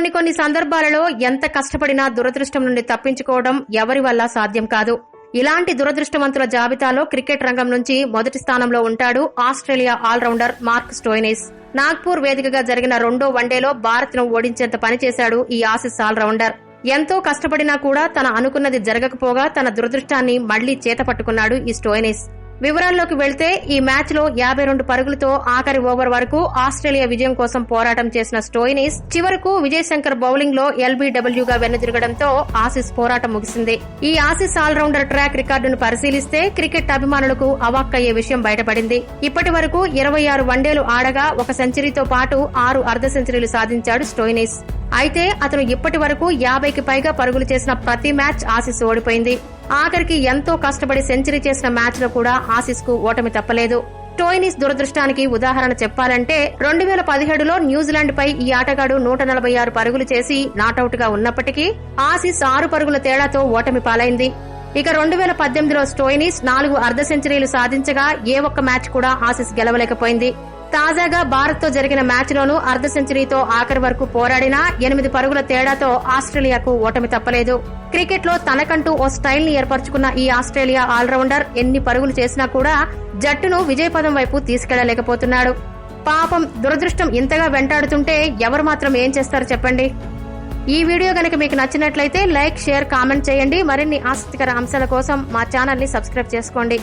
కొన్ని కొన్ని సందర్భాలలో ఎంత కష్టపడినా దురదృష్టం నుండి తప్పించుకోవడం ఎవరి వల్ల సాధ్యం కాదు. ఇలాంటి దురదృష్టవంతుల జాబితాలో క్రికెట్ రంగం నుంచి మొదటి స్థానంలో ఉంటాడు Australia allrounder Mark Stoinis. Nagpur వేదికగా జరిగిన రెండో వన్డేలో భారత్ను ఓడించేంత పనిచేశాడు ఈ ఆసిస్ ఆల్రౌండర్. ఎంతో కష్టపడినా కూడా తన అనుకున్నది జరగకపోగా తన దురదృష్టాన్ని మళ్ళీ చేతపట్టుకున్నాడు ఈ స్టోయినిస్. వివరాల్లోకి వెళ్తే ఈ మ్యాచ్లో యాభై రెండు పరుగులతో ఆఖరి ఓవర్ వరకు ఆస్ట్రేలియా విజయం కోసం పోరాటం చేసిన స్టోయినిస్ చివరకు విజయశంకర్ బౌలింగ్లో ఎల్బీడబ్ల్యూగా వెనుదిరగడంతో ఆసిస్ పోరాటం ముగిసింది. ఈ ఆసిస్ ఆల్రౌండర్ ట్రాక్ రికార్డును పరిశీలిస్తే క్రికెట్ అభిమానులకు అవాక్కయ్యే విషయం బయటపడింది. ఇప్పటి వరకు ఇరవై ఆరు వన్డేలు ఆడగా ఒక సెంచరీతో పాటు ఆరు అర్ధ సెంచరీలు సాధించాడు స్టోయినిస్. అయితే అతను ఇప్పటి వరకు యాభైకి పైగా పరుగులు చేసిన ప్రతి మ్యాచ్ ఆసిస్ ఓడిపోయింది. ఆఖరికి ఎంతో కష్టపడి సెంచరీ చేసిన మ్యాచ్లో కూడా ఆసిస్కు ఓటమి తప్పలేదు. టోయినిస్ దురదృష్టానికి ఉదాహరణ చెప్పాలంటే రెండు వేల పదిహేడులో న్యూజిలాండ్ పై ఈ ఆటగాడు నూట నలభై ఆరు పరుగులు చేసి నాటౌట్గా ఉన్నప్పటికీ ఆసిస్ ఆరు పరుగుల తేడాతో ఓటమి పాలైంది. ఇక రెండు వేల పద్దెనిమిదిలో స్టోయినిస్ నాలుగు అర్ధ సెంచరీలు సాధించగా ఏ ఒక్క మ్యాచ్ కూడా ఆసిస్ గెలవలేకపోయింది. తాజాగా భారత్తో జరిగిన మ్యాచ్లోనూ అర్ధ సెంచరీతో ఆఖరి వరకు పోరాడినా ఎనిమిది పరుగుల తేడాతో ఆస్ట్రేలియాకు ఓటమి తప్పలేదు. క్రికెట్లో తనకంటూ ఓ స్టైల్ని ఏర్పరచుకున్న ఈ ఆస్ట్రేలియా ఆల్రౌండర్ ఎన్ని పరుగులు చేసినా కూడా జట్టును విజయపదం వైపు తీసుకెళ్ళలేకపోతున్నాడు. పాపం దురదృష్టం ఇంతగా వెంటాడుతుంటే ఎవరు మాత్రం ఏం చేస్తారు చెప్పండి. ఈ వీడియో గనక మీకు నచ్చినట్లయితే లైక్ షేర్ కామెంట్ చేయండి. మరిన్ని ఆసక్తికర అంశాల కోసం మా ఛానల్ని సబ్స్క్రైబ్ చేసుకోండి.